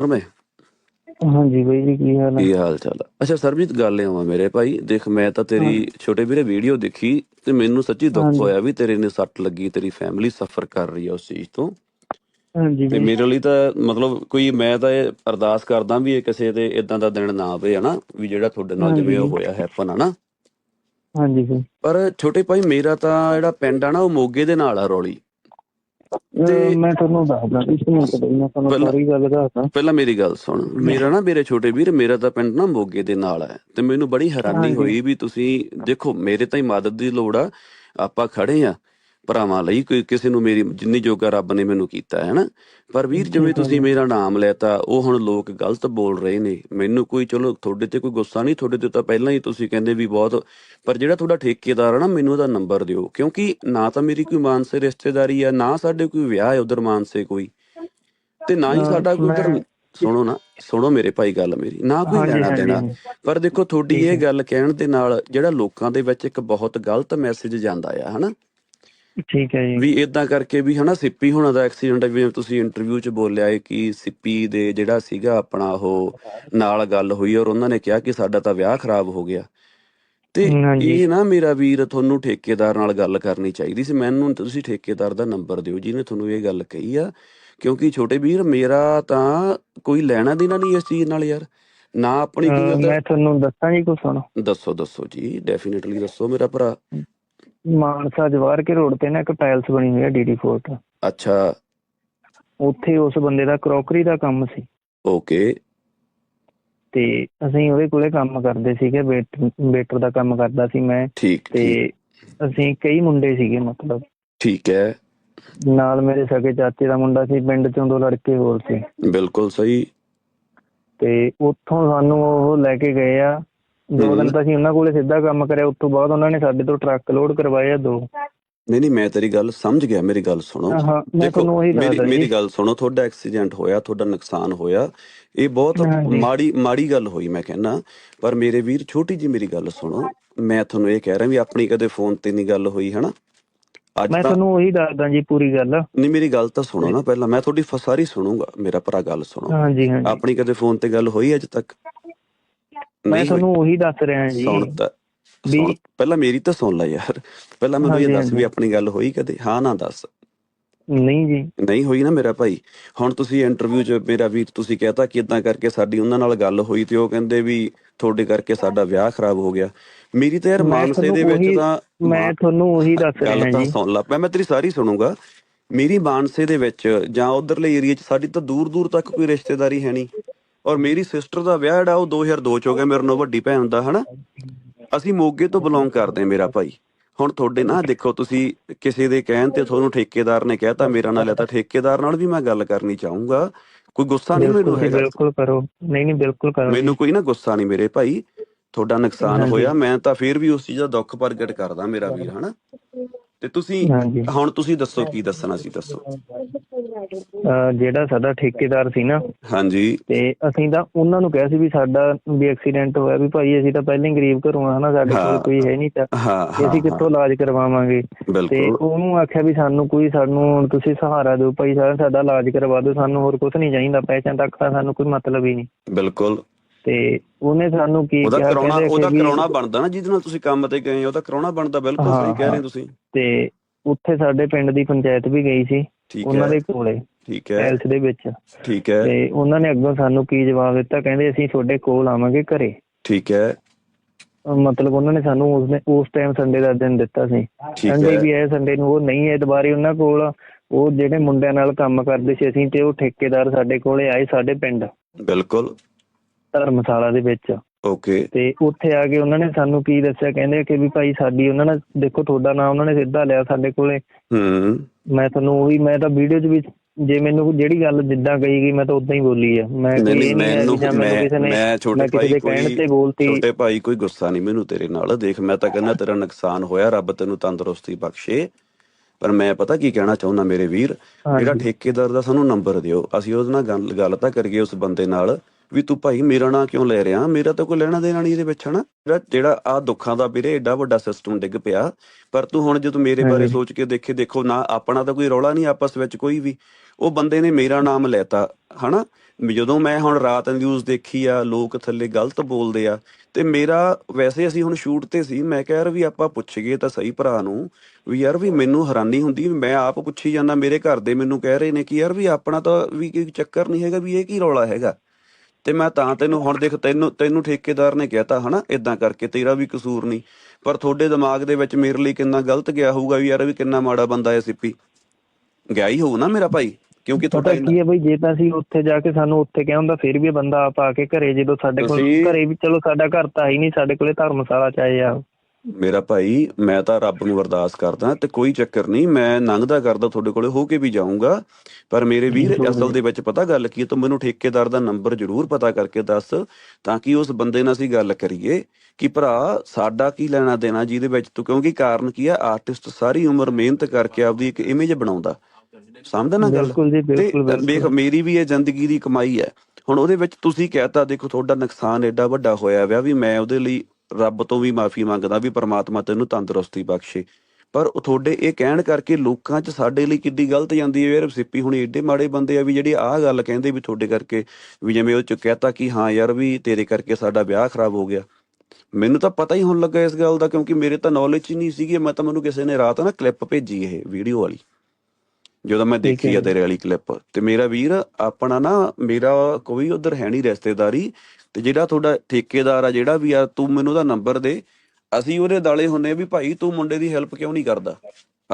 ਮੈਂ ਹਾਂਜੀ ਬਾਈ ਜੀ ਕੀ ਹਾਲ ਹੈ? ਕੀ ਹਾਲ ਚਾਲ ਆ? ਅੱਛਾ ਸਰਬਜੀਤ ਗੱਲ ਇਹ ਆ ਮੇਰੇ ਭਾਈ ਦੇਖ ਮੈਂ ਤਾਂ ਤੇਰੀ ਛੋਟੇ ਵੀਰੇ ਵੀਡੀਓ ਦੇਖੀ ਤੇ ਮੈਨੂੰ ਸੱਚੀ ਦੁੱਖ ਹਾਂਜੀ। ਹੋਇਆ ਵੀ ਤੇਰੇ ਨੇ ਸੱਟ ਲੱਗੀ ਤੇਰੀ ਫੈਮਿਲੀ ਸਫਰ ਕਰ ਰਹੀ ਆ ਉਸ ਚੀਜ਼ ਤੋਂ। ਹਾਂਜੀ ਤੇ ਬਾਈ ਮੇਰੇ ਲਈ ਤਾਂ ਮਤਲਬ ਕੋਈ ਮੈਂ ਤਾਂ ਇਹ ਅਰਦਾਸ ਕਰਦਾ ਵੀ ਇਹ ਕਿਸੇ ਤੇ ਇਦਾਂ ਦਾ ਦਿਨ ਨਾ ਆਵੇ ਹਨਾ? ਵੀ ਜਿਹੜਾ ਤੁਹਾਡੇ ਨਾਲ ਜਿਵੇਂ ਉਹ ਹਾਂਜੀ। ਹੋਇਆ ਹੈਪਨ ਹਨਾ ਹਾਂਜੀ ਬਾਈ। ਪਰ ਛੋਟੇ ਭਾਈ ਮੇਰਾ ਤਾਂ ਜਿਹੜਾ ਪਿੰਡ ਆ ਨਾ ਉਹ ਮੋਗੇ ਦੇ ਨਾਲ ਆ ਰੌਲੀ। ਤੇ- ਮੈਂ ਤੁਹਾਨੂੰ ਦੱਸਦਾ ਇਸ ਮਿੰਟ ਬਾਈ ਮੈਂ ਤੁਹਾਨੂੰ ਪਹਿਲਾਂ- ਸਾਰੀ ਗੱਲ ਦੱਸਦਾ। ਪਹਿਲਾਂ ਮੇਰੀ ਗੱਲ ਸੁਣ। ਮੇਰਾ ਨਾ ਮੇਰੇ ਛੋਟੇ ਵੀਰ ਮੇਰਾ ਤਾਂ ਪਿੰਡ ਨਾ ਮੋਗੇ ਦੇ ਨਾਲ ਹੈ। ਤੇ ਮੈਨੂੰ ਬੜੀ ਹੈਰਾਨੀ ਹਾਂਜੀ। ਹੋਈ ਵੀ ਤੁਸੀਂ ਦੇਖੋ ਮੇਰੇ ਤਾਂ ਹੀ ਮਦਦ ਦੀ ਲੋੜ ਆ। ਆਪਾਂ ਖੜੇ ਆ। ਭਰਾਵਾਂ ਲਈ ਕੋਈ ਕਿਸੇ ਨੂੰ ਮੇਰੀ ਜਿੰਨੀ ਜੋਗਾ ਰੱਬ ਨੇ ਮੈਨੂੰ ਕੀਤਾ ਹੈ ਨਾ ਪਰ ਵੀਰ ਜਿਵੇਂ ਹੈ ਤੁਸੀਂ। ਮੇਰਾ ਨਾਮ ਲੈਤਾ ਉਹ ਹੁਣ ਲੋਕ ਗਲਤ ਬੋਲ ਰਹੇ ਨੇ ਮੈਨੂੰ ਕੋਈ ਚਲੋ ਤੁਹਾਡੇ ਤੇ ਕੋਈ ਗੁੱਸਾ ਨਹੀਂ ਤੁਹਾਡੇ ਤੇ ਤਾਂ ਪਹਿਲਾਂ ਹੀ ਤੁਸੀਂ ਕਹਿੰਦੇ ਵੀ ਬਹੁਤ ਪਰ ਜਿਹੜਾ ਤੁਹਾਡਾ ਠੇਕੇਦਾਰ ਆ ਨਾ ਮੈਨੂੰ ਉਹਦਾ ਨੰਬਰ ਦਿਓ ਕਿਉਂਕਿ ਨਾ ਤਾਂ ਮੇਰੀ ਕੋਈ ਮਾਨਸੇ ਰਿਸ਼ਤੇਦਾਰੀ ਆ ਨਾ ਸਾਡੇ ਕੋਈ ਵਿਆਹ ਹੈ ਉਧਰ ਮਾਨਸੇ ਕੋਈ ਤੇ ਨਾ ਹੀ ਸਾਡਾ ਕੋਈ ਉਧਰ ਸੁਣੋ ਨਾ ਸੁਣੋ ਮੇਰੇ ਭਾਈ ਗੱਲ ਮੇਰੀ ਨਾ ਕੋਈ ਲੈਣਾ ਦੇਣਾ। ਪਰ ਦੇਖੋ ਤੁਹਾਡੀ ਇਹ ਹੈ। ਗੱਲ ਕਹਿਣ ਦੇ ਨਾਲ ਜਿਹੜਾ ਲੋਕਾਂ ਦੇ ਵਿੱਚ ਇੱਕ ਬਹੁਤ ਗਲਤ ਮੈਸੇਜ ਜਾਂਦਾ ਆ ਹਨਾ ਠੀਕ ਹੈ ਜੀ। ਵੀ ਇਦਾਂ ਕਰਕੇ ਵੀ ਹਨਾ ਸਿੱਪੀ ਹੋਣਾ ਦਾ ਐਕਸੀਡੈਂਟ ਜਿਵੇਂ ਤੁਸੀਂ ਇੰਟਰਵਿਊ 'ਚ ਬੋਲਿਆ ਹੈ ਕਿ ਸਿੱਪੀ ਦੇ ਜਿਹੜਾ ਸੀਗਾ ਆਪਣਾ ਉਹ ਨਾਲ ਗੱਲ ਹੋਈ ਔਰ ਉਹਨਾਂ ਨੇ ਕਿਹਾ ਕਿ ਸਾਡਾ ਤਾਂ ਵਿਆਹ ਖਰਾਬ ਹੋ ਗਿਆ। ਤੇ। ਇਹ ਨਾ ਮੇਰਾ ਵੀਰ ਤੁਹਾਨੂੰ ਠੇਕੇਦਾਰ ਨਾਲ ਗੱਲ ਕਰਨੀ ਚਾਹੀਦੀ ਸੀ। ਮੈਨੂੰ ਤੁਸੀਂ ਠੇਕੇਦਾਰ ਦਾ ਨੰਬਰ ਦਿਓ ਜਿਹਨੇ ਤੁਹਾਨੂੰ ਇਹ ਗੱਲ ਕਹੀ ਆ। ਕਿਉਂਕਿ ਛੋਟੇ ਵੀਰ ਮੇਰਾ ਤਾਂ ਕੋਈ ਲੈਣਾ ਦੇਣਾ ਨਹੀਂ ਇਸ ਚੀਜ਼ ਨਾਲ ਯਾਰ। ਨਾ ਆਪਣੀ ਕੋਈ ਮੈਂ ਤੁਹਾਨੂੰ ਦੱਸਾਂ ਜੀ ਕੁਛ ਸੁਣੋ ਦੱਸੋ ਦੱਸੋ ਜੀ ਡੈਫੀਨਿਟਲੀ ਦੱਸੋ ਮੇਰਾ ਭਰਾ। ਮਾਨਸਾ ਜਵਾਰ ਕੇ ਰੋਡ ਤੇ ਨਾ ਇੱਕ ਟਾਇਲਸ ਬਣੀ ਹੋਈ ਹੈ ਡੀਡੀ ਫੋਰਟ ਅੱਛਾ। ਉੱਥੇ ਉਸ ਬੰਦੇ ਦਾ ਕਰੋਕਰੀ ਦਾ ਕੰਮ ਸੀ। ਓਕੇ। ਤੇ ਅਸੀਂ ਉਹਦੇ ਕੋਲੇ ਕੰਮ ਕਰਦੇ ਸੀਗੇ ਵੇਟ- ਵੇਟਰ ਦਾ ਕੰਮ ਕਰਦਾ ਸੀ ਮੈਂ। ਠੀਕ ਤੇ ਅਸੀਂ ਕਈ ਮੁੰਡੇ ਸੀਗੇ ਮਤਲਬ। ਠੀਕ ਹੈ। ਨਾਲ ਮੇਰੇ ਸਕੇ ਚਾਚੇ ਦਾ ਮੁੰਡਾ ਸੀ ਪਿੰਡ ਚੋਂ ਦੋ ਲੜਕੇ ਹੋਰ ਸੀ। ਬਿਲਕੁਲ ਸਹੀ। ਤੇ ਉੱਥੋਂ ਸਾਨੂੰ ਉਹ ਲੈ ਕੇ ਗਏ ਆ। ਦੋ। ਦਿਨ ਤਾਂ ਅਸੀਂ ਉਹਨਾਂ ਕੋਲੇ ਸਿੱਧਾ ਕੰਮ ਕਰਿਆ ਉਸ ਤੋਂ ਬਾਅਦ ਉਹਨਾਂ ਨੇ ਸਾਡੇ ਤੋਂ ਟਰੱਕ ਲੋਡ ਕਰਵਾਏ ਆ ਦੋ। ਨਹੀਂ ਨਹੀਂ ਮੈਂ ਤੇਰੀ ਗੱਲ ਸਮਝ ਗਿਆ ਮੇਰੀ ਗੱਲ ਸੁਣੋ। ਹਾਂ ਮੈਂ ਤੁਹਾਨੂੰ ਉਹੀ ਮੇਰੀ ਮੇਰੀ ਗੱਲ ਸੁਣੋ ਤੁਹਾਡਾ ਐਕਸੀਡੈਂਟ ਹੋਇਆ ਤੁਹਾਡਾ ਨੁਕਸਾਨ ਹੋਇਆ ਇਹ ਬਹੁਤ। ਮਾੜੀ ਮਾੜੀ ਗੱਲ ਹੋਈ ਮੈਂ ਕਹਿੰਦਾ। ਪਰ ਮੇਰੇ ਵੀਰ ਛੋਟੀ ਜੀ ਮੇਰੀ ਗੱਲ ਸੁਣੋ ਮੈਂ ਤੁਹਾਨੂੰ ਇਹ ਕਹਿ ਰਿਹਾ ਵੀ ਆਪਣੀ ਕਦੇ ਫੋਨ ਤੇ ਨਹੀਂ ਗੱਲ ਹੋਈ ਹਨਾ? ਅੱਜ ਮੈਂ ਤੁਹਾਨੂੰ ਉਹੀ ਦੱਸਦਾ ਜੀ ਪੂਰੀ ਗੱਲ। ਨਹੀਂ ਮੇਰੀ ਗੱਲ ਤਾਂ ਸੁਣੋ ਨਾ ਪਹਿਲਾਂ ਮੈਂ ਤੁਹਾਡੀ ਸਾਰੀ ਸੁਣੂੰਗਾ ਮੇਰਾ ਭਰਾ ਗੱਲ ਸੁਣੋ। ਹਾਂਜੀ ਹਾਂਜੀ। ਆਪਣੀ ਕਦੇ ਫੋਨ ਤੇ ਗੱਲ ਹੋਈ ਅੱਜ ਤੱਕ? ਮੈਂ। ਤੁਹਾਨੂੰ ਉਹੀ ਦੱਸ ਰਿਹਾ ਜੀ ਸੁਣ ਤਾਂ ਵੀ- ਸੁਣ ਪਹਿਲਾਂ ਮੇਰੀ ਤਾਂ ਸੁਣ ਲੈ ਯਾਰ। ਪਹਿਲਾਂ ਮੈਨੂੰ ਇਹ ਦੱਸ ਵੀ। ਆਪਣੀ ਗੱਲ ਹੋਈ ਕਦੇ? ਹਾਂ ਨਾ ਦੱਸ। ਨਹੀਂ ਜੀ। ਨਹੀਂ ਹੋਈ ਨਾ ਮੇਰਾ ਭਾਈ। ਹੁਣ ਤੁਸੀਂ ਇੰਟਰਵਿਊ 'ਚ ਮੇਰਾ ਵੀਰ ਤੁਸੀਂ ਕਹਤਾ ਕਿ ਇਦਾਂ ਕਰਕੇ ਸਾਡੀ ਉਹਨਾਂ ਨਾਲ ਗੱਲ ਹੋਈ ਤੇ ਉਹ ਕਹਿੰਦੇ ਵੀ ਤੁਹਾਡੇ ਕਰਕੇ ਸਾਡਾ ਵਿਆਹ ਖਰਾਬ ਹੋ ਗਿਆ। ਮੇਰੀ ਤਾਂ ਯਾਰ ਮਾਨਸੇ ਦੇ ਵਿੱਚ ਤਾਂ ਮੈਂ ਤੁਹਾਨੂੰ ਉਹੀ ਦੱਸ ਗੱਲ ਰਿਹਾ ਤਾਂ ਜੀ। ਸੁਣ ਲਾ। ਮੈਂ ਮੈਂ ਤੇਰੀ ਸਾਰੀ ਸੁਣੂਗਾ। ਮੇਰੀ ਮਾਨਸੇ ਦੇ ਵਿੱਚ ਜਾਂ ਉਧਰਲੇ ਏਰੀਆ 'ਚ ਸਾਡੀ ਤਾਂ ਦੂਰ ਦੂਰ ਤੱਕ ਕੋਈ ਰਿਸ਼ਤੇਦਾਰੀ ਹੈ ਨਹੀਂ। ਔਰ ਮੇਰੀ ਸਿਸਟਰ ਦਾ ਵਿਆਹ ਜਿਹੜਾ ਉਹ 2002 ਚ ਹੋ ਗਿਆ ਮੇਰੇ ਨਾਲ ਵੱਡੀ ਭੈਣ ਦਾ ਹਨਾ? ਅਸੀਂ ਮੋਗੇ ਤੋਂ ਬਿਲੋਂਗ ਕਰਦੇ ਹਾਂ ਮੇਰਾ ਭਾਈ। ਹੁਣ ਤੁਹਾਡੇ ਨਾ ਦੇਖੋ ਤੁਸੀਂ ਕਿਸੇ ਦੇ ਕਹਿਣ ਤੇ ਤੁਹਾਨੂੰ ਠੇਕੇਦਾਰ ਨੇ ਕਹਿਤਾ ਮੇਰਾ ਨਾਲ ਲੈਤਾ ਠੇਕੇਦਾਰ ਨਾਲ ਵੀ ਮੈਂ ਗੱਲ ਕਰਨੀ ਚਾਹੂੰਗਾ। ਕੋਈ ਗੁੱਸਾ ਨਹੀਂ ਮੈਨੂੰ ਹੈਗਾ। ਬਿਲਕੁਲ ਕਰੋ। ਨਹੀਂ ਨਹੀਂ ਬਿਲਕੁਲ ਕਰੋ। ਮੈਨੂੰ ਕੋਈ ਨਾ ਗੁੱਸਾ ਨਹੀਂ ਮੇਰੇ ਭਾਈ। ਤੁਹਾਡਾ ਨੁਕਸਾਨ। ਹੋਇਆ ਮੈਂ ਤਾਂ ਫੇਰ ਵੀ ਉਸ ਚੀਜ਼ ਦਾ ਦੁੱਖ ਪ੍ਰਗਟ ਕਰਦਾ ਮੇਰਾ ਵੀਰ ਹਨਾ? ਤੇ ਤੁਸੀਂ ਹੁਣ ਤੁਸੀਂ ਦੱਸੋ ਕੀ ਦੱਸਣਾ ਸੀ ਦੱਸੋ। ਅਹ ਜਿਹੜਾ ਸਾਡਾ ਠੇਕੇਦਾਰ ਸੀ ਨਾ ਹਾਂਜੀ। ਤੇ ਅਸੀਂ ਤਾਂ ਉਹਨਾਂ ਨੂੰ ਕਿਹਾ ਸੀ ਵੀ ਸਾਡਾ ਵੀ ਐਕਸੀਡੈਂਟ ਹੋਇਆ ਵੀ ਭਾਈ ਅਸੀਂ ਤਾਂ ਪਹਿਲਾਂ ਹੀ ਗਰੀਬ ਘਰੋਂ ਆ ਹਨਾ ਸਾਡੇ ਕੋਲ। ਕੋਈ ਹੈ ਨਹੀਂ ਤਾਂ ਹਾਂ ਤੇ ਅਸੀਂ ਕਿੱਥੋਂ ਇਲਾਜ ਕਰਵਾਵਾਂਗੇ। ਤੇ ਬਿਲਕੁਲ। ਉਹਨੂੰ ਆਖਿਆ ਵੀ ਸਾਨੂੰ ਕੋਈ ਸਾਨੂੰ ਤੁਸੀਂ ਸਹਾਰਾ ਦਿਓ ਭਾਈ ਸਾਹਿਬ ਸਾਡਾ ਇਲਾਜ ਕਰਵਾ ਦਿਓ ਸਾਨੂੰ ਹੋਰ ਕੁਝ ਨਹੀਂ ਚਾਹੀਦਾ ਪੈਸਿਆਂ ਤੱਕ ਤਾਂ ਸਾਨੂੰ ਕੋਈ ਮਤਲਬ ਹੀ ਨਹੀਂ। ਬਿਲਕੁਲ। ਤੇ ਉਹਨੇ ਸਾਨੂੰ ਕੀ ਉਹਦਾ ਕਿਹਾ ਕਰਾਉਣਾ ਕਹਿੰਦੇ ਉਹਦਾ ਕਿ ਵੀ- ਕਰਾਉਣਾ ਬਣਦਾ ਨਾ ਜਿਹਦੇ ਨਾਲ ਤੁਸੀਂ ਕੰਮ ਤੇ ਗਏ ਹੋ ਉਹਦਾ ਕਰਾਉਣਾ ਬਣਦਾ ਬਿਲਕੁਲ ਹਾਂ, ਸਹੀ ਕਹਿ ਰਹੇ ਹਾਂ। ਤੁਸੀਂ। ਤੇ ਉੱਥੇ ਸਾਡੇ ਪਿੰਡ ਦੀ ਪੰਚਾਇਤ ਵੀ ਗਈ ਸੀ। ਠੀਕ ਉਹਨਾਂ ਹੈ। ਦੇ ਕੋਲੇ ਠੀਕ ਹੈ। ਪੈਲਸ ਦੇ ਵਿੱਚ। ਠੀਕ ਹੈ। ਤੇ ਉਹਨਾਂ ਨੇ ਅੱਗੋਂ ਸਾਨੂੰ ਕੀ ਜਵਾਬ ਦਿੱਤਾ? ਕਹਿੰਦੇ ਅਸੀਂ ਤੁਹਾਡੇ ਕੋਲ ਆਵਾਂਗੇ ਘਰੇ। ਠੀਕ ਹੈ। ਮਤਲਬ ਉਹਨਾਂ ਨੇ ਸਾਨੂੰ ਉਸ ਨੇ ਉਸ ਟਾਈਮ ਸੰਡੇ ਦਾ ਦਿਨ ਦਿੱਤਾ ਸੀ। ਸੰਡੇ ਹੈ। ਵੀ ਆਏ ਸੰਡੇ ਨੂੰ ਉਹ ਨਹੀਂ ਆਏ ਦੁਬਾਰੇ ਉਹਨਾਂ ਕੋਲ। ਉਹ ਜਿਹੜੇ ਮੁੰਡਿਆਂ ਨਾਲ ਕੰਮ ਕਰਦੇ ਸੀ ਅਸੀਂ ਤੇ ਉਹ ਠੇਕੇਦਾਰ ਸਾਡੇ ਕੋਲੇ ਆਏ ਸਾਡੇ ਪਿੰਡ। ਬਿਲਕੁਲ। ਧਰਮਸ਼ਾਲਾ ਦੇ ਵਿੱਚ। ਓਕੇ। ਤੇ ਉੱਥੇ ਆ ਕੇ ਉਹਨਾਂ ਨੇ ਸਾਨੂੰ ਕੀ ਦੱਸਿਆ? ਕਹਿੰਦੇ ਕਿ ਵੀ ਭਾਈ ਸਾਡੀ ਉਹਨਾਂ ਨੇ ਦੇਖੋ ਤੁਹਾਡਾ ਨਾਮ ਉਹਨਾਂ ਨੇ ਸਿੱਧਾ ਲਿਆ ਸਾਡੇ ਕੋਲੇ। ਹੂੰ। ਮੈਂ ਤੁਹਾਨੂੰ ਉਹ ਵੀ ਮੈਂ ਤਾਂ ਵੀਡੀਓ 'ਚ ਵੀ ਜੇ ਮੈਨੂੰ ਜਿਹੜੀ ਗੱਲ ਜਿੱਦਾਂ ਕਹੀ ਗਈ ਮੈਂ ਤਾਂ ਉਦਾਂ ਹੀ ਬੋਲੀ ਆ। ਮੈਂ ਨਹੀਂ ਮੈਨੂੰ ਮੈਂ ਮੈਂ ਛੋਟੇ ਭਾਈ ਕੋਈ ਛੋਟੇ ਭਾਈ ਕੋਈ ਗੁੱਸਾ ਨਹੀਂ ਮੈਨੂੰ ਤੇਰੇ ਨਾਲ। ਦੇਖ ਮੈਂ ਤਾਂ ਕਹਿੰਦਾ ਤੇਰਾ ਨੁਕਸਾਨ ਹੋਇਆ ਰੱਬ ਤੈਨੂੰ ਤੰਦਰੁਸਤੀ ਬਖਸ਼ੇ। ਪਰ ਮੈਂ ਪਤਾ ਕੀ ਕਹਿਣਾ ਚਾਹੁੰਦਾ ਮੇਰੇ ਵੀਰ? ਜਿਹੜਾ। ਠੇਕੇਦਾਰ ਦਾ ਸਾਨੂੰ ਨੰਬਰ ਦਿਓ। ਅਸੀਂ ਉਹਦੇ ਨਾਲ ਗੱਲ ਗੱਲ ਤਾਂ ਕਰੀਏ ਉਸ ਬੰਦੇ ਨਾਲ। ਵੀ ਤੂੰ ਭਾਈ ਮੇਰਾ ਨਾਂ ਕਿਉਂ ਲੈ ਰਿਹਾ? ਮੇਰਾ ਤਾਂ ਕੋਈ ਲੈਣਾ ਦੇਣਾ ਨਹੀਂ ਇਹਦੇ ਵਿੱਚ ਹਨਾ ਜਿਹੜਾ ਜਿਹੜਾ ਆ ਦੁੱਖਾਂ ਦਾ ਵੀਰੇ ਏਡਾ ਵੱਡਾ ਸਿਸਟਮ ਡਿੱਗ ਪਿਆ। ਪਰ ਤੂੰ ਹੁਣ ਜਦੋਂ ਮੇਰੇ ਬਾਰੇ। ਸੋਚ ਕੇ ਦੇਖੇ ਦੇਖੋ ਨਾ ਆਪਣਾ ਤਾਂ ਕੋਈ ਰੌਲਾ ਨਹੀਂ ਆਪਸ ਵਿੱਚ ਕੋਈ ਵੀ। ਉਹ ਬੰਦੇ ਨੇ ਮੇਰਾ ਨਾਮ ਲੈਤਾ ਹਨਾ? ਜਦੋਂ ਮੈਂ ਹੁਣ ਰਾਤ ਨਿਊਜ਼ ਦੇਖੀ ਆ ਲੋਕ ਥੱਲੇ ਗਲਤ ਬੋਲਦੇ ਆ ਤੇ ਮੇਰਾ ਵੈਸੇ ਅਸੀਂ ਹੁਣ ਸ਼ੂਟ ਤੇ ਸੀ ਮੈਂ ਕਿਹਾ ਯਾਰ ਵੀ ਆਪਾਂ ਪੁੱਛੀਏ ਤਾਂ ਸਹੀ ਭਰਾ ਨੂੰ ਵੀ ਯਾਰ ਵੀ ਮੈਨੂੰ ਹੈਰਾਨੀ ਹੁੰਦੀ ਵੀ ਮੈਂ ਆਪ ਪੁੱਛੀ ਜਾਂਦਾ ਮੇਰੇ ਘਰ ਦੇ ਮੈਨੂੰ ਕਹਿ ਰਹੇ ਨੇ ਕਿ ਯਾਰ ਵੀ ਆਪਣਾ ਤਾਂ ਵੀ ਕੋਈ ਚੱਕਰ ਨਹੀਂ ਹੈਗਾ ਵੀ ਇਹ ਕੀ ਰੌਲਾ ਹੈਗਾ। ਤੇ ਮੈਂ ਤਾਂ ਤੈਨੂੰ ਹੁਣ ਦੇਖ ਤੈਨੂੰ ਤੈਨੂੰ ਠੇਕੇਦਾਰ ਨੇ ਕਹਿਤਾ ਹਨਾ ਇਦਾਂ ਕਰਕੇ ਤੇਰਾ ਵੀ ਕਸੂਰ ਨਹੀਂ। ਪਰ ਤੁਹਾਡੇ ਦਿਮਾਗ ਦੇ ਵਿੱਚ ਮੇਰੇ ਲਈ ਕਿੰਨਾ ਗਲਤ ਗਿਆ ਹੋਊਗਾ ਵੀ ਯਾਰ ਵੀ ਕਿੰਨਾ ਮਾੜਾ ਬੰਦਾ ਹੈ ਸਿੱਪੀ। ਗਿਆ ਹੀ ਹੋਊ ਨਾ ਮੇਰਾ ਭਾਈ ਕਿਉਂਕਿ ਤੁਹਾਡਾ ਕੀ ਹੈ ਬਈ ਜੇ ਤਾਂ ਅਸੀਂ ਉੱਥੇ ਜਾ ਕੇ ਸਾਨੂੰ ਉੱਥੇ ਕਿਹਾ ਹੁੰਦਾ ਫਿਰ ਵੀ ਬੰਦਾ ਆਪ ਆ ਕੇ ਘਰੇ ਜਦੋਂ ਸਾਡੇ ਕੋਲ ਘਰੇ ਵੀ ਚਲੋ ਸਾਡਾ ਘਰ ਤਾਂ ਹੈ ਹੀ ਨਹੀਂ ਸਾਡੇ ਕੋਲੇ ਧਰਮਸ਼ਾਲਾ ਚ ਆਏ ਆ। ਮੇਰਾ ਭਾਈ ਮੈਂ ਤਾਂ ਰੱਬ ਨੂੰ ਅਰਦਾਸ ਕਰਦਾ ਤੇ ਕੋਈ ਚੱਕਰ ਨਹੀਂ ਮੈਂ ਲੰਘਦਾ ਕਰਦਾ ਤੁਹਾਡੇ ਕੋਲੇ ਹੋ ਕੇ ਵੀ ਜਾਊਂਗਾ। ਪਰ ਮੇਰੇ ਵੀਰ। ਅਸਲ ਦੇ ਵਿੱਚ ਪਤਾ ਗੱਲ ਕੀ ਹੈ ਤੂੰ ਮੈਨੂੰ ਠੇਕੇਦਾਰ ਦਾ ਨੰਬਰ ਜ਼ਰੂਰ ਪਤਾ ਕਰਕੇ ਦੱਸ ਤਾਂ ਕਿ ਉਸ ਬੰਦੇ ਨਾਲ ਅਸੀਂ ਗੱਲ ਕਰੀਏ ਕਿ ਭਰਾ ਸਾਡਾ ਕੀ ਲੈਣਾ ਦੇਣਾ ਜਿਹਦੇ ਵਿੱਚ ਤੂੰ ਕਿਉਂਕਿ ਕਾਰਨ ਕੀ ਆ ਆਰਟਿਸਟ ਸਾਰੀ ਉਮਰ ਮਿਹਨਤ ਕਰਕੇ ਆਪਦੀ ਇੱਕ ਇਮੇਜ ਬਣਾਉਂਦਾ। ਸਮਝਦਾ ਨਾ ਗੱਲ? ਬਿਲਕੁਲ ਜੀ ਤੇ ਬਿਲਕੁਲ ਵੇਖ ਬਿਲਕੁਲ। ਮੇਰੀ ਵੀ ਇਹ ਜ਼ਿੰਦਗੀ ਦੀ ਕਮਾਈ ਹੈ। ਹੁਣ ਉਹਦੇ ਵਿੱਚ ਤੁਸੀਂ ਕਹਿਤਾ ਦੇਖੋ ਤੁਹਾਡਾ ਨੁਕਸਾਨ ਐਡਾ ਵੱਡਾ ਹੋਇਆ ਵਿਆ ਵੀ ਮੈਂ ਉਹਦੇ ਲਈ ਰੱਬ ਤੋਂ ਵੀ ਮਾਫੀ ਮੰਗਦਾ ਵੀ ਪ੍ਰਮਾਤਮਾ ਤੈਨੂੰ ਤੰਦਰੁਸਤੀ ਬਖਸ਼ੇ। ਪਰ ਉਹ ਤੁਹਾਡੇ ਇਹ ਕਹਿਣ ਕਰਕੇ ਲੋਕਾਂ 'ਚ ਸਾਡੇ ਲਈ ਕਿੱਡੀ ਗਲਤ ਜਾਂਦੀ ਹੈ ਯਾਰ ਸਿੱਪੀ ਹੁਣ ਏਡੇ ਮਾੜੇ ਬੰਦੇ ਆ ਵੀ ਜਿਹੜੇ ਆਹ ਗੱਲ ਕਹਿੰਦੇ ਵੀ ਤੁਹਾਡੇ ਕਰਕੇ ਵੀ ਜਿਵੇਂ ਉਹ ਚ ਕਹਿਤਾ ਕਿ ਹਾਂ ਯਾਰ ਵੀ ਤੇਰੇ ਕਰਕੇ ਸਾਡਾ ਵਿਆਹ ਖਰਾਬ ਹੋ ਗਿਆ। ਮੈਨੂੰ ਤਾਂ ਪਤਾ ਹੀ ਹੁਣ ਲੱਗਾ ਇਸ ਗੱਲ ਦਾ ਕਿਉਂਕਿ ਮੇਰੇ ਤਾਂ ਨੌਲੇਜ ਹੀ ਨਹੀਂ ਸੀਗੀ ਮੈਂ ਤਾਂ ਮੈਨੂੰ ਕਿਸੇ ਨੇ ਰਾਤ ਨਾ ਕਲਿੱਪ ਭੇਜੀ ਇਹ ਵੀਡੀਓ ਵਾਲੀ। ਜਦੋਂ ਮੈਂ ਦੇਖੀ ਆ। ਤੇਰੇ ਵਾਲੀ ਕਲਿੱਪ ਤੇ ਮੇਰਾ ਵੀਰ ਆਪਣਾ ਨਾ ਮੇਰਾ ਕੋਈ ਉਧਰ ਹੈ ਨਹੀਂ ਰਿਸ਼ਤੇਦਾਰੀ ਤੇ ਜਿਹੜਾ ਤੁਹਾਡਾ ਠੇਕੇਦਾਰ ਆ ਜਿਹੜਾ ਵੀ ਆ ਤੂੰ ਮੈਨੂੰ ਉਹਦਾ ਨੰਬਰ ਦੇ। ਅਸੀਂ ਉਹਦੇ ਦਾਲੇ ਹੁੰਨੇ ਵੀ ਭਾਈ ਤੂੰ ਮੁੰਡੇ ਦੀ ਹੈਲਪ ਕਿਉਂ ਨਹੀਂ ਕਰਦਾ?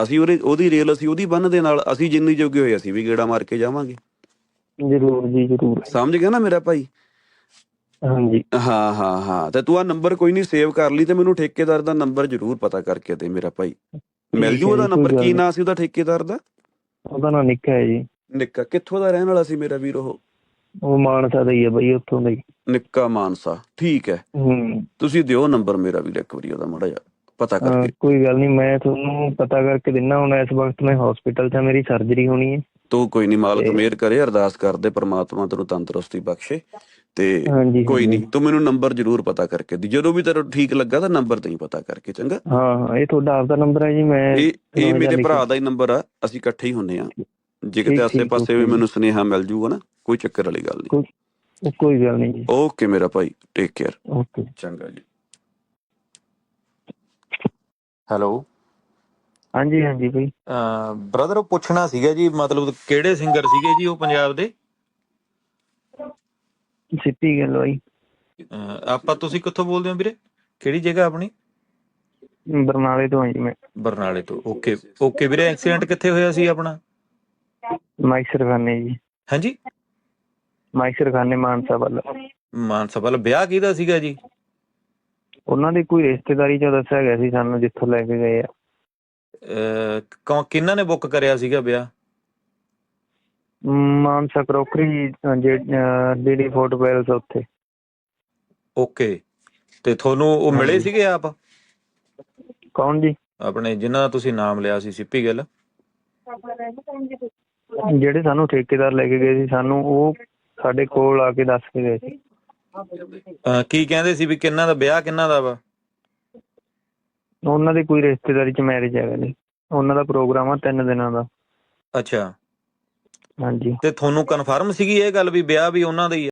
ਅਸੀਂ ਉਹਦੇ ਉਹਦੀ ਰੇਲ ਅਸੀਂ ਉਹਦੀ ਬੰਨ ਦੇ ਨਾਲ ਅਸੀਂ ਜਿੰਨੀ ਜੋਗੇ ਹੋਏ ਅਸੀਂ ਵੀ ਗੇੜਾ ਮਾਰ ਕੇ ਜਾਵਾਂਗੇ। ਜ਼ਰੂਰ ਜੀ ਜ਼ਰੂਰ। ਸਮਝ ਗਿਆ ਨਾ ਮੇਰਾ ਭਾਈ? ਹਾਂਜੀ। ਹਾਂ ਹਾਂ ਹਾਂ। ਤੇ ਤੂੰ ਆ ਨੰਬਰ ਕੋਈ ਨਹੀਂ ਸੇਵ ਕਰ ਲਈ ਤੇ ਮੈਨੂੰ ਠੇਕੇਦਾਰ ਦਾ ਨੰਬਰ ਜ਼ਰੂਰ ਪਤਾ ਕਰਕੇ ਦੇ ਮੇਰਾ ਭਾਈ। ਮਿਲ ਜੂ ਉਹਦਾ ਨੰਬਰ? ਕੀ। ਨਾਂ ਸੀ ਉਹਦਾ ਠੇਕੇਦਾਰ ਦਾ? ਉਹਦਾ ਨਾਂ ਨਿੱਕਾ ਹੈ ਜੀ। ਨਿੱਕਾ। ਕਿੱਥੋਂ ਦਾ ਰਹਿਣ ਵਾਲਾ ਸੀ ਮੇਰਾ ਵੀਰ ਉਹ? ਉਹ ਮਾਨਸਾ ਦਾ ਹੀ ਹੈ ਬਈ ਉੱਥੋਂ ਦਾ ਹੀ। ਨਿੱਕਾ ਮਾਨਸਾ ਠੀਕ ਹੈ। ਹੂੰ। ਤੁਸੀਂ ਦਿਓ ਨੰਬਰ ਮੇਰਾ ਵੀਰ ਇੱਕ ਵਾਰੀ ਉਹਦਾ ਮਾੜਾ ਜਿਹਾ ਪਤਾ ਹਾਂ, ਕਰਕੇ। ਕੋਈ ਗੱਲ ਨਹੀਂ ਮੈਂ ਤੁਹਾਨੂੰ ਪਤਾ ਕਰਕੇ ਦਿੰਨਾ ਹੁਣ ਇਸ ਵਕਤ ਮੈਂ ਹਸਪੀਟਲ 'ਚ ਹਾਂ, ਮੇਰੀ ਸਰਜਰੀ ਹੋਣੀ ਹੈ। ਤੂੰ ਕੋਈ ਨਹੀਂ ਮਾਲਕ ਤੇ- ਮਿਹਰ ਕਰੇ ਅਰਦਾਸ ਕਰਦੇ ਪ੍ਰਮਾਤਮਾ ਤੈਨੂੰ ਤੰਦਰੁਸਤੀ ਬਖਸ਼ੇ। ਤੇ ਹਾਂਜੀ ਕੋਈ ਹਾਂਜੀ। ਨਹੀਂ ਤੂੰ ਮੈਨੂੰ ਨੰਬਰ ਜ਼ਰੂਰ ਪਤਾ ਕਰਕੇ ਦੀ। ਜਦੋਂ ਵੀ ਤੈਨੂੰ ਠੀਕ ਲੱਗਾ ਤਾਂ ਨੰਬਰ ਦੇਈ ਪਤਾ ਕਰਕੇ ਚੰਗਾ? ਹਾਂ ਹਾਂ ਇਹ ਤੁਹਾਡਾ ਆਪਦਾ ਨੰਬਰ ਹੈ ਜੀ ਮੈਂ ਇਹ ਇਹ ਮੇਰੇ ਭਰਾ ਦਾ ਹੀ ਨੰਬਰ ਆ ਅਸੀਂ ਇਕੱਠੇ ਹੀ ਹੁੰਨੇ ਆ। ਜੇ ਕਿਤੇ ਠੀਕ, ਆਸੇ ਠੀਕ, ਪਾਸੇ ਵੀ ਓਕੇ। ਮੈਨੂੰ ਸੁਨੇਹਾ ਮਿਲ ਜੂਗਾ ਨਾ। ਕੋਈ ਚੱਕਰ ਵਾਲੀ ਗੱਲ ਨਹੀਂ। ਕੋਈ ਗੱਲ ਨਹੀਂ ਜੀ। ਓਕੇ ਮੇਰਾ ਭਾਈ ਟੇਕ ਕੇਅਰ ਓਕੇ ਚੰਗਾ ਜੀ। ਹੈਲੋ ਹਾਂਜੀ ਹਾਂਜੀ ਬਈ ਬ੍ਰਦਰ ਉਹ ਪੁੱਛਣਾ ਸੀਗਾ ਜੀ ਮਤਲਬ ਕਿਹੜੇ ਸਿੰਗਰ ਸੀਗੇ ਜੀ ਉਹ ਪੰਜਾਬ ਦੇ? ਸਿੱਪੀ ਗੱਲ ਅਹ ਆਪਾਂ ਤੁਸੀਂ ਕਿੱਥੋਂ ਬੋਲਦੇ ਹੋ ਵੀਰੇ? ਕਿਹੜੀ ਜਗ੍ਹਾ ਆਪਣੀ? ਬਰਨਾਲੇ ਤੋਂ ਹਾਂ ਜੀ ਮੈਂ। ਬਰਨਾਲੇ ਤੋਂ। ਓਕੇ ਓਕੇ ਵੀਰੇ ਐਕਸੀਡੈਂਟ ਕਿੱਥੇ ਹੋਇਆ ਸੀ ਆਪਣਾ? ਖਾਨੇ ਜੀ। ਹਾਂਜੀ? ਮਾਈਸਰ ਖਾਨੇ ਮਾਨਸਾ ਵੱਲ। ਮਾਨਸਾ ਵੱਲ। ਵਿਆਹ ਕਿਹਦਾ ਸੀਗਾ ਜੀ? ਉਹਨਾਂ ਦੀ ਕੋਈ ਰਿਸ਼ਤੇਦਾਰੀ ਚ ਦੱਸਿਆ ਗਿਆ ਸੀ ਸਾਨੂੰ ਜਿੱਥੋਂ ਲੈ ਕੇ ਗਏ ਆ। ਅਹ ਕੌਣ ਕਿਹਨਾਂ ਨੇ ਬੁੱਕ ਕਰਿਆ ਸੀਗਾ ਵਿਆਹ? ਮਾਨਸਾ ਕਰੋਕਰੀ ਜਿਹੜੀ ਫੋਟੋ ਪੈਲਸ ਉੱਥੇ। ਓਕੇ। ਤੇ ਤੁਹਾਨੂੰ ਉਹ ਮਿਲੇ ਹਾਂਜੀ। ਸੀਗੇ ਆਪ? ਕੌਣ ਜੀ? ਆਪਣੇ ਜਿਨ੍ਹਾਂ ਦਾ ਤੁਸੀਂ ਨਾਮ ਲਿਆ ਸੀ ਸਿੱਪੀ ਗਿੱਲ? ਜਿਹੜੇ ਸਾਨੂੰ ਠੇਕੇਦਾਰ ਲੈ ਕੇ ਗਏ ਸੀ ਸਾਨੂੰ ਉਹ ਸਾਡੇ ਕੋਲ ਆ ਕੇ ਦੱਸ ਕੇ ਗਏ ਸੀ। ਅਹ ਕੀ ਕਹਿੰਦੇ ਸੀ ਵੀ ਕਿੰਨਾਂ ਦਾ ਵਿਆਹ ਕਿੰਨਾਂ ਦਾ ਵਾ? ਉਹਨਾਂ ਦੀ ਕੋਈ ਰਿਸ਼ਤੇਦਾਰੀ ਚ ਮੈਰਿਜ ਹੈਗਾ ਜੀ। ਉਹਨਾਂ ਦਾ ਪ੍ਰੋਗਰਾਮ ਆ ਤਿੰਨ ਦਿਨਾਂ ਦਾ। ਅੱਛਾ। ਹਾਂਜੀ। ਤੇ ਤੁਹਾਨੂੰ ਕਨਫਰਮ ਸੀਗੀ ਇਹ ਗੱਲ ਵੀ ਵਿਆਹ ਵੀ ਉਹਨਾਂ ਦਾ ਹੀ ਆ?